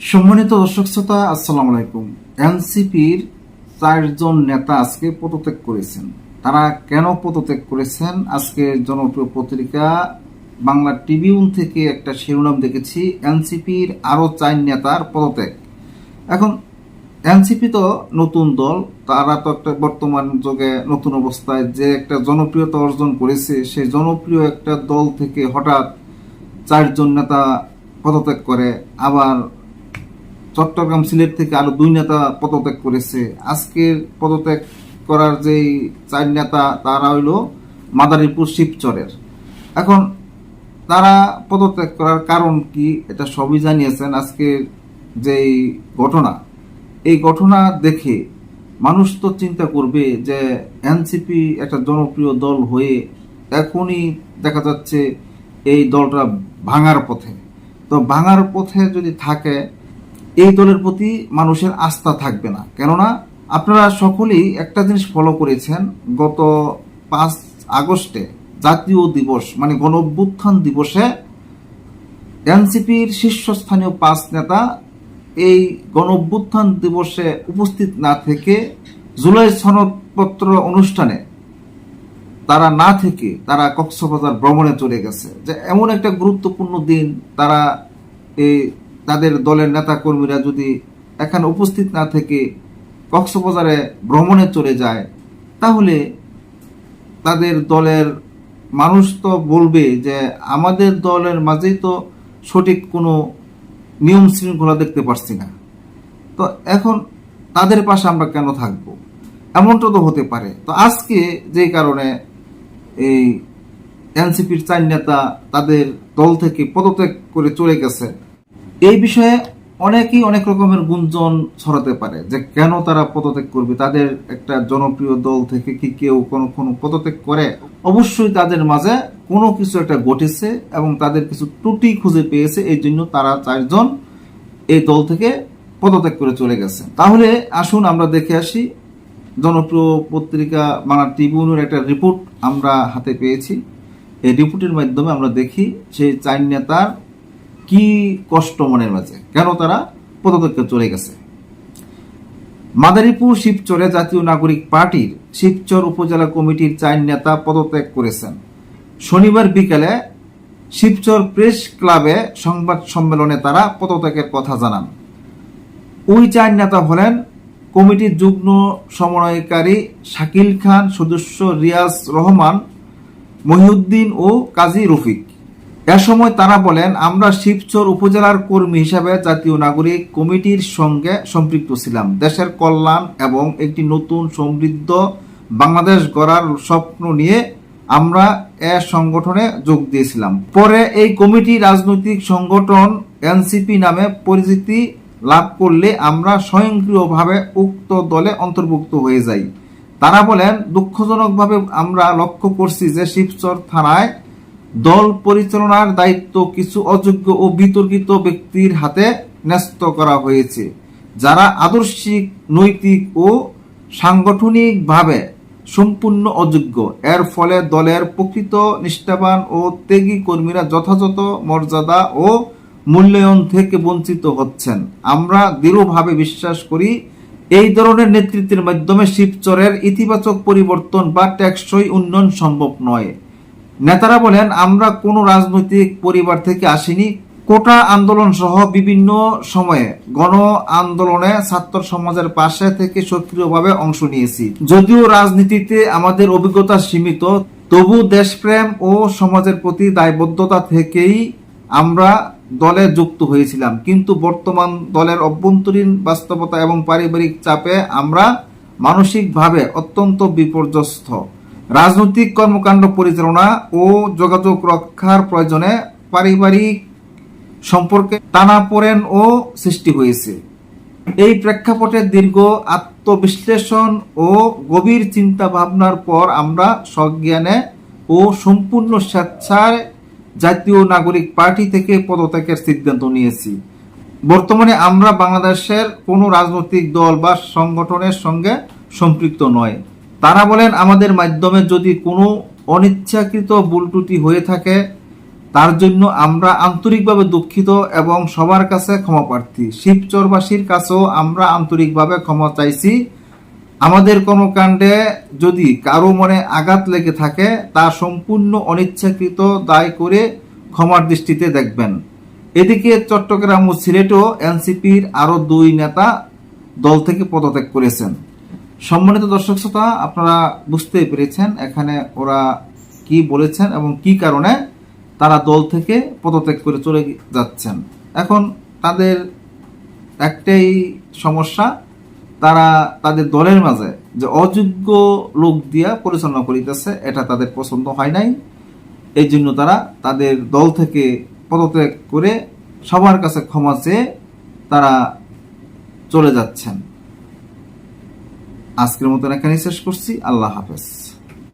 সম্মানিত দর্শক শ্রোতা, আসসালামু আলাইকুম। এনসিপির চারজন নেতা আজকে পদত্যাগ করেছেন। তারা কেন পদত্যাগ করেছেন? আজকে জনপ্রিয় পত্রিকা বাংলা ট্রিবিউন থেকে একটা শিরোনাম দেখেছি, এনসিপির আরও চার নেতার পদত্যাগ। এখন, এনসিপি তো নতুন দল, তারা তো একটা বর্তমান যুগে নতুন অবস্থায় যে একটা জনপ্রিয়তা অর্জন করেছে সেই জনপ্রিয় একটা দল থেকে হঠাৎ চারজন নেতা পদত্যাগ করে, আবার চট্টগ্রাম সিলেট থেকে আরও দুই নেতা পদত্যাগ করেছে। আজকের পদত্যাগ করার যেই চার নেতা, তারা হইল মাদারীপুর শিবচরের। এখন তারা পদত্যাগ করার কারণ কি, এটা সবই জানিয়েছেন আজকের যেই ঘটনা। এই ঘটনা দেখে মানুষ তো চিন্তা করবে যে এনসিপি একটা জনপ্রিয় দল হয়ে এখনই দেখা যাচ্ছে এই দলটা ভাঙার পথে। তো ভাঙার পথে যদি থাকে এই দলের প্রতি মানুষের আস্থা থাকবে না। কেননা আপনারা সকলেই একটা জিনিস ফলো করেছেন, গত পাঁচ আগস্টে জাতীয় দিবস মানে গণ অভ্যুত্থান দিবসে এনসিপির শীর্ষস্থানীয় পাঁচ নেতা এই গণ অভ্যুত্থান দিবসে উপস্থিত না থেকে জুলাই সনদপত্র অনুষ্ঠানে তারা না থেকে তারা কক্সবাজার ভ্রমণে চলে গেছে। যে এমন একটা গুরুত্বপূর্ণ দিন তারা এই তাদের দলের নেতা কর্মীরা যদি এখানে উপস্থিত না থেকে কক্সবাজারে ভ্রমণে চলে যায়, তাহলে তাদের দলের মানুষ তো বলবে যে আমাদের দলের মাঝেই তো সঠিক কোনো নিয়ম শৃঙ্খলা দেখতে পারছি না। তো এখন তাদের পাশে আমরা কেন থাকব? এমনটা তো হতে পারে। তো আজকে যে কারণে এই এনসিপির চার নেতা তাদের দল থেকে পদত্যাগ করে চলে গেছে এই বিষয়ে অনেকেই অনেক রকমের গুঞ্জন ছড়াতে পারে যে কেন তারা পদত্যাগ করবে, তাদের একটা জনপ্রিয় দল থেকে কি কেউ কোনো কোনো পদত্যাগ করে? অবশ্যই তাদের মাঝে কোনো কিছু একটা ঘটেছে এবং তাদের কিছু ত্রুটি খুঁজে পেয়েছে, এই জন্য তারা চারজন এই দল থেকে পদত্যাগ করে চলে গেছে। তাহলে আসুন আমরা দেখে আসি, জনপ্রিয় পত্রিকা বাংলা ট্রিবিউনের একটা রিপোর্ট আমরা হাতে পেয়েছি। এই রিপোর্টের মাধ্যমে আমরা দেখি, সেই চার নেতার কি কষ্ট মনের মাঝে? কেন তারা পদত্যাগে চলে গেছে? মাদারীপুর শিবচরে জাতীয় নাগরিক পার্টির শিবচর উপজেলা কমিটির চার নেতা পদত্যাগ করেছেন। শনিবার বিকেলে শিবচর প্রেস ক্লাবে সংবাদ সম্মেলনে তারা পদত্যাগের কথা জানান। ওই চার নেতা হলেন কমিটির যুগ্ম সমন্বয়কারী শাকিল খান, সদস্য রিয়াজ রহমান, মহিউদ্দিন ও কাজী রফিক। এ সময় তারা বলেন, আমরা শিবচর উপজেলার কর্মী হিসাবে জাতীয় নাগরিক কমিটির সঙ্গে সম্পৃক্ত ছিলাম। দেশের কল্যাণ এবং একটি নতুন সমৃদ্ধ বাংলাদেশ গড়ার স্বপ্ন নিয়ে আমরা এ সংগঠনে যোগ দিয়েছিলাম। পরে এই কমিটি রাজনৈতিক সংগঠন এনসিপি নামে পরিচিতি লাভ করলে আমরা স্বয়ংক্রিয়ভাবে উক্ত দলে অন্তর্ভুক্ত হয়ে যাই। তারা বলেন, দুঃখজনকভাবে আমরা লক্ষ্য করছি যে শিবচর থানায় দল পরিচালনার দায়িত্ব কিছু অযোগ্য ও বিতর্কিত ব্যক্তির হাতে ন্যস্ত করা হয়েছে, যারা আদর্শিক, নৈতিক ও সাংগঠনিকভাবে সম্পূর্ণ অযোগ্য। এর ফলে দলের প্রকৃত নিষ্ঠাবান ও ত্যাগী কর্মীরা যথাযথ মর্যাদা ও মূল্যায়ন থেকে বঞ্চিত হচ্ছেন। আমরা দৃঢ়ভাবে বিশ্বাস করি, এই ধরনের নেতৃত্বের মাধ্যমে শিবচরের ইতিবাচক পরিবর্তন বা টেকসই উন্নয়ন সম্ভব নয়। নেতারা বলেন, আমরা কোনো রাজনৈতিক পরিবার থেকে আসিনি। কোটা আন্দোলন সহ বিভিন্ন সময়ে গণ আন্দোলনে ছাত্র সমাজের পাশে থেকে সক্রিয়ভাবে অংশ নিয়েছি। যদিও রাজনীতিতে আমাদের অভিজ্ঞতা সীমিত, তবু দেশপ্রেম ও সমাজের প্রতি দায়বদ্ধতা থেকেই আমরা দলে যুক্ত হয়েছিলাম। কিন্তু বর্তমান দলের অভ্যন্তরীণ বাস্তবতা এবং পারিবারিক চাপে আমরা মানসিকভাবে অত্যন্ত বিপর্যস্ত। রাজনৈতিক কর্মকাণ্ড পরিচালনা ও যোগাযোগ রক্ষার প্রয়োজনে পারিবারিক সম্পর্কে টানাপোড়েন ও সৃষ্টি হয়েছে। এই প্রেক্ষাপটে দীর্ঘ আত্মবিশ্লেষণ ও গভীর চিন্তা ভাবনার পর আমরা সজ্ঞানে ও সম্পূর্ণ স্বেচ্ছায় জাতীয় নাগরিক পার্টি থেকে পদত্যাগের সিদ্ধান্ত নিয়েছি। বর্তমানে আমরা বাংলাদেশের কোনো রাজনৈতিক দল বা সংগঠনের সঙ্গে সম্পৃক্ত নয়। তারা বলেন, আমাদের মাধ্যমে যদি কোনো অনিচ্ছাকৃত ভুল ত্রুটি হয়ে থাকে, তার জন্য আমরা আন্তরিকভাবে দুঃখিত এবং সবার কাছে ক্ষমা প্রার্থী। শিবচরবাসীর কাছেও আমরা আন্তরিকভাবে ক্ষমা চাইছি। আমাদের কর্মকাণ্ডে যদি কারও মনে আঘাত লেগে থাকে, তা সম্পূর্ণ অনিচ্ছাকৃত দায় করে ক্ষমার দৃষ্টিতে দেখবেন। এদিকে চট্টগ্রাম ও সিলেটও এনসিপির আরও দুই নেতা দল থেকে পদত্যাগ করেছেন। সম্মানিত দর্শক শ্রোতা, আপনারা বুঝতেই পেরেছেন এখানে ওরা কি বলেছেন এবং কি কারণে তারা দল থেকে পদত্যাগ করে চলে যাচ্ছেন। এখন তাদের একটাই সমস্যা, তারা তাদের দলের মাঝে যে অযোগ্য লোক দিয়া পরিচালনা করিতেছে, এটা তাদের পছন্দ হয় নাই। এই জন্য তারা তাদের দল থেকে পদত্যাগ করে সবার কাছে ক্ষমা চেয়ে তারা চলে যাচ্ছেন। আজকের মতন এখানেই শেষ করছি। আল্লাহ হাফেজ।